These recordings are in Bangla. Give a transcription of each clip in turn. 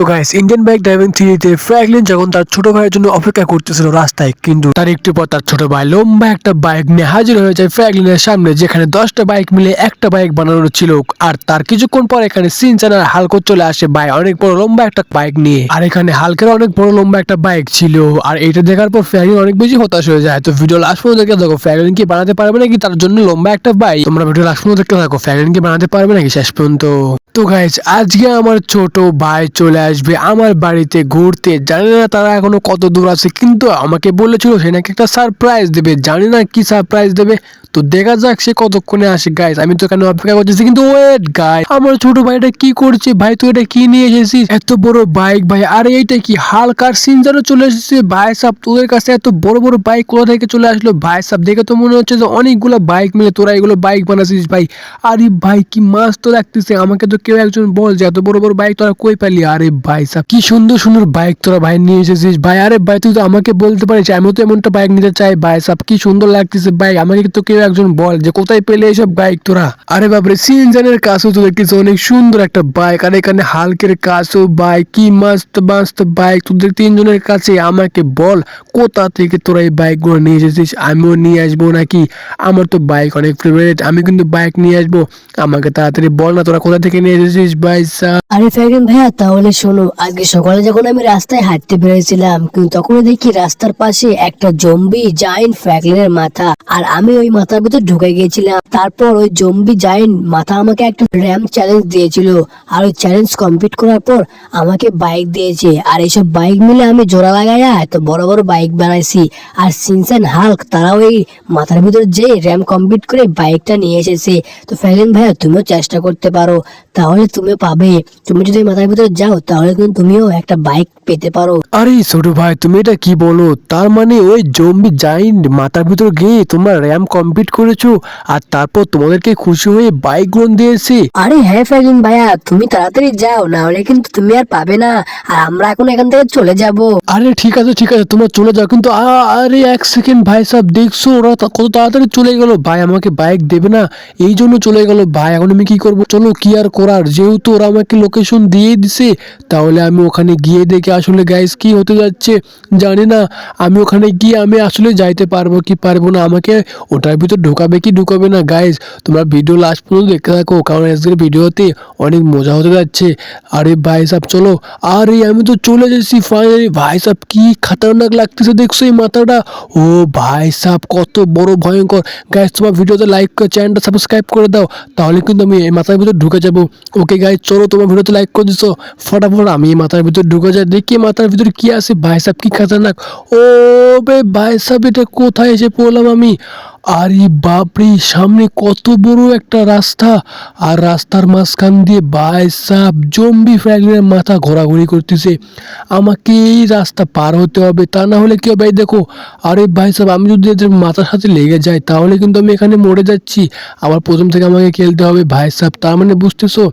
তো গাইস ইন্ডিয়ান বাইক ড্রাইভিং থ্রিতে ফ্র্যাঙ্কলিন যখন তার ছোট ভাইয়ের জন্য অপেক্ষা করতেছিল রাস্তায়, কিন্তু তার একটু পর তার ছোট ভাই লম্বা একটা বাইক নিয়ে হাজির হয়ে যায় ফ্র্যাঙ্কলিনের সামনে, যেখানে দশটা বাইক মিলে একটা বাইক বানানো ছিল। আর তার কিছুক্ষণ পর এখানে সিনচান আর হালকো চলে আসে ভাই অনেক বড় লম্বা একটা বাইক নিয়ে। আর এখানে হালকের অনেক বড় লম্বা একটা বাইক ছিল। আর এটা দেখার পর ফ্র্যাঙ্কলিন অনেক বেশি হতাশ হয়ে যায়। তো ভিডিও লাস্ট পর্যন্ত দেখে দেখো ফ্র্যাঙ্কলিন কি বানাতে পারবে নাকি তার জন্য লম্বা একটা বাইক তোমরা ভিডিও লাস্ট পর্যন্ত দেখতে থাকো ফ্র্যাঙ্কলিন কি বানাতে পারবে নাকি শেষ পর্যন্ত? তো গাইজ আজকে আমার ছোট ভাই চলে আসবে আমার বাড়িতে ঘুরতে। জানি না তারা এখনও কত দূর আছে, কিন্তু আমাকে বলেছিল সে নাকি একটা সারপ্রাইজ দেবে। জানি না কি সারপ্রাইজ দেবে। তো দেখা যাক সে কতক্ষণে আসে গাইজ আমি তো এখানে অপেক্ষা করতেছি, কিন্তু ওয়েট গাই আমার ছোট ভাইটা কি করছে? ভাই, তুই এটা কি নিয়ে এসেছিস? এত বড় বাইক ভাই। আরে, এইটা কি? হালকার সিন যেন চলে এসেছে, ভাই সাহ তোদের কাছে এত বড় বড় বাইক কোথা থেকে চলে আসলো, ভাই সাহ দেখে তো মনে হচ্ছে যে অনেকগুলো বাইক মিলে তোরা এগুলো বাইক বানাচ্ছিস ভাই। আরে, ভাই, কি মাছ তো লাগতেছে আমাকে তো কেউ একজন বল যে এত বড় বড় বাইক তোরা কই পালি? আরে, ভাই সাহ কি সুন্দর সুন্দর বাইক তোরা, ভাই, নিয়ে এসেছিস, ভাই। আরে, ভাই, তুই তো আমাকে বলতে পারিস, আমিও তো এমনটা বাইক নিতে চাই, ভাই সাহ কি সুন্দর লাগতেছে, ভাই। আমাকে তো কেউ একজন বল যে কোথায় পেলে এসব বাইক তোরা? আরে বাপরে সিনজানের কাছেও তো দেখতেছি অনেক সুন্দর একটা বাইক আর এখানে হালকের কাছেও বাইক কি মাস্ত মাস্ত বাইক তোদের তিনজনের কাছে আমাকে বল, কোথা থেকে তোরা এই বাইকগুলো নিয়ে এসেছিস? আমিও নিয়ে আসব নাকি? আমার তো বাইক অনেক ফেভারিট আমি কিন্তু বাইক নিয়ে আসব। আমাকে তাড়াতাড়ি বল না, তোরা কোথা থেকে নিয়ে এসেছিস সাহ? আরে ফ্যাগেন ভাইয়া, তাহলে শোনো, আজকে সকালে যখন আমি রাস্তায় হাঁটতে বেরিয়েছিলাম, কিন্তু তখনই দেখি রাস্তার পাশে একটা জম্বি জাইন্ট ফ্যাগলিনের মাথা। আর আমি ওই মাথার ভিতর ঢুকে গিয়েছিলাম। তারপর ওই জম্বি জাইন্ট মাথা আমাকে একটা র্যাম চ্যালেঞ্জ দিয়েছিল। আর ওই চ্যালেঞ্জ কমপ্লিট করার পর আমাকে বাইক দিয়েছে। আর এইসব বাইক মিলে আমি জোড়া লাগাইয়া এত বড় বড় বাইক বানাইছি। আর সিনসেন হাল্ক, তারাও ওই মাথার ভিতর যে র্যাম কমপ্লিট করে বাইকটা নিয়ে এসেছে। তো ফ্যাগলিন ভাইয়া, তুমিও চেষ্টা করতে পারো। তাহলে তুমিও পাবে। তুমি যদি মাথার ভিতরে যাও, তাহলে কিন্তু তুমিও একটা বাইক পেতে পারো। আরে ছোট ভাই, তুমি এটা কি বলো? তার মানে ওই জম্বি জাইন্ট মাথার ভিতর গিয়ে তোমার র্যাম কমপ্লিট করেছ আর তারপর তোমাদেরকে খুশি হয়ে বাইক গ্রহণ দিয়েছে। আরে হ্যাঁ ফ্যাগলিন ভাইয়া তুমি তাড়াতাড়ি যাও না হলে কিন্তু তুমি আর পাবে না। আর আমরা এখন এখান থেকে চলে যাব। আরে ঠিক আছে ঠিক আছে তোমরা চলে যাও কিন্তু আ- আরে এক সেকেন্ড ভাই সাহেব দেখছ ওরা তা- কত তাড়াতাড়ি চলে গেল। ভাই আমাকে বাইক দেবে না এই জন্য চলে গেল। ভাই এখন আমি কি করব? চলো কি আর করার? যেহেতু ওরা আমাকে লোকেশন দিয়ে দিছে তাহলে আমি ওখানে গিয়ে দেখে আসলে গাইস কি হতে যাচ্ছে। জানি না আমি ওখানে গিয়ে আমি আসলে যাইতে পারব কি পারব না আমাকে ওটার ভিতর ঢোকাবে কি ঢুকাবে না? গাইস তোমরা ভিডিও লাস্ট পর্যন্ত দেখতে থাকো, কারণ আজকের ভিডিওতে অনেক মজা হতে যাচ্ছে। আরে ভাই সাহেব চলো। আরে, আমি তো চলে যাচ্ছি ফাইনালি ভাই সাহেব কি খাতারনাক লাগতেছে দেখছ এই মাথাটা? ও ভাই সাহেব কত বড় ভয়ঙ্কর। গাইস তোমার ভিডিওতে লাইক করে চ্যানেলটা সাবস্ক্রাইব করে দাও, তাহলে কিন্তু আমি এই মাথার ভিতর ঢুকে যাব। ওকে গাইস চলো তোমার ভিডিওতে লাইক করে দিছো। ফটাফট আমি এই মাথার ভিতর ঢুকে যাই, দেখি মাথার ভিতর কি আছে। ভাই সাহেব কি খাতারনাক? ও বে, ভাই সাহেব এটা কোথায় এসে পড়লাম আমি? আরে বাপরে, সামনে কত বড় একটা রাস্তা। আর রাস্তার মাঝখান দিয়ে ভাই সাহেব জম্বি ফ্র্যাগলিনের মাথা ঘোরাঘুরি করতেছে। আমাকে এই রাস্তা পার হতে হবে, তা না হলে কেউ ভাই দেখো, আরে ভাই সাহেব, আমি যদি এদের মাথার সাথে লেগে যাই, তাহলে কিন্তু আমি এখানে মরে যাচ্ছি। আবার প্রথম থেকে আমাকে খেলতে হবে ভাই সাহেব, তার মানে বুঝতেছো?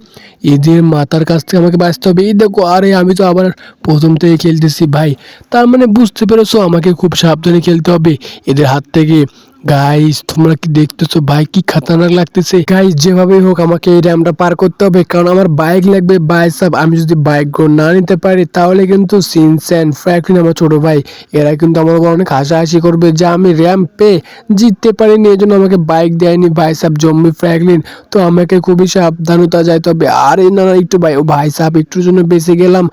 এদের মাথার কাছ থেকে আমাকে বাঁচতে হবে। এই দেখো, আরে আমি তো আবার প্রথম থেকে খেলতেছি ভাই। তার মানে বুঝতে পেরেছ, আমাকে খুব সাবধানে খেলতে হবে। এদের হাত থেকে গাইস তোমরা কি দেখতেছো? ভাই, কি খাতারনাক লাগতেছে? গাইস যেভাবেই হোক, আমাকে এই র্যামটা পার করতে হবে, কারণ আমার বাইক লাগবে। বাই সাব আমি যদি বাইক না নিতে পারি, তাহলে কিন্তু সিনস্যান ফ্র্যাঙ্কলিন আমার ছোট ভাই, এরা কিন্তু আমার উপর অনেক হাসাহাসি করবে যে আমি র্যাম পেয়ে জিততে পারিনি, এই জন্য আমাকে বাইক দেয়নি। ভাই সাব জম্মি ফ্র্যাঙ্কলিন, তো আমাকে খুবই সাবধানতা যাইতে হবে। আরে, না না, একটু ভাই, ও ভাই সাহেব একটুর জন্য বেঁচে গেলাম।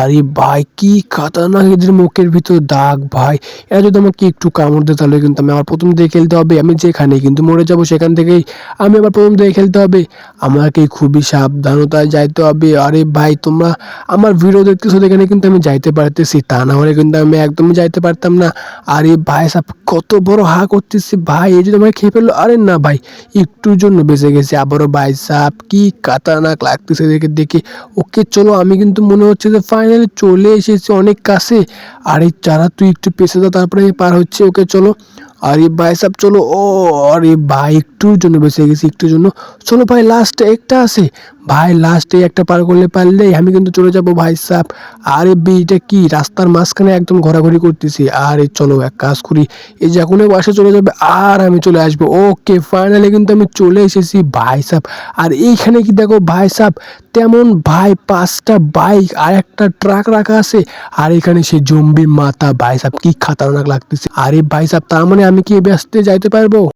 আরে, ভাই, কি খাতারনাক এদের মুখের ভিতর দাগ, ভাই। এরা যদি আমাকে একটু কামড় দেয়, তাহলে কিন্তু আমি আমার প্রথম দিয়ে খেলতে হবে, আমি যেখানে কিন্তু মরে যাব সেখান থেকেই আমি আবার প্রথম থেকে খেলতে হবে। আমাকে খুবই সাবধানতায় যাইতে হবে। আরে ভাই, তোমরা আমার ভিডিও দেখতেছো এখানে কিন্তু আমি যাইতে পারতেছি, তা না হলে কিন্তু আমি একদমই যাইতে পারতাম না। আরে ভাই সাপ কত বড় হা করতেছি ভাই, এই যদি আমাকে খেয়ে ফেলল। আরে না ভাই, একটুর জন্য বেঁচে গেছে। আবারও ভাই সাপ কি কাতানাক লাগতেছে দেখে দেখে। ওকে, চলো, আমি কিন্তু মনে হচ্ছে যে ফাইনালি চলে এসেছি অনেক কাছে। আরে যারা তুই একটু পেছে দাও তারপরে পার হচ্ছে। ওকে, চলো। আরে ভাই সাহেব চলো, ও, আরে ভাই, একটুর জন্য বেঁচে গেছি, একটুর জন্য। চলো ভাই লাস্টে একটা আছে। ভাই লাস্টে একটা পার করলে পারলেই আমি কিন্তু চলে যাব ভাই সাহেব আরে বিটা কি? রাস্তার মাঝখানে একদম ঘোরাঘুরি করতেছি। আরে চলো এক কাজ করি। এই যে এখন বাসে চলে যাবে, আর আমি চলে আসব। ওকে ফাইনালি কিন্তু আমি চলে এসেছি ভাই সাহেব আর এইখানে কি দেখো ভাই সাহেব তেমন ভাই পাঁচটা বাইক আর একটা ট্রাক রাখা আছে। আর এখানে সে জম্বির মাথা ভাই সাহেব কি খাতারনাক লাগতেছে। আরে ভাই সাহেব, তার মানে আমি কি ব্যস্ত যাইতে পারব?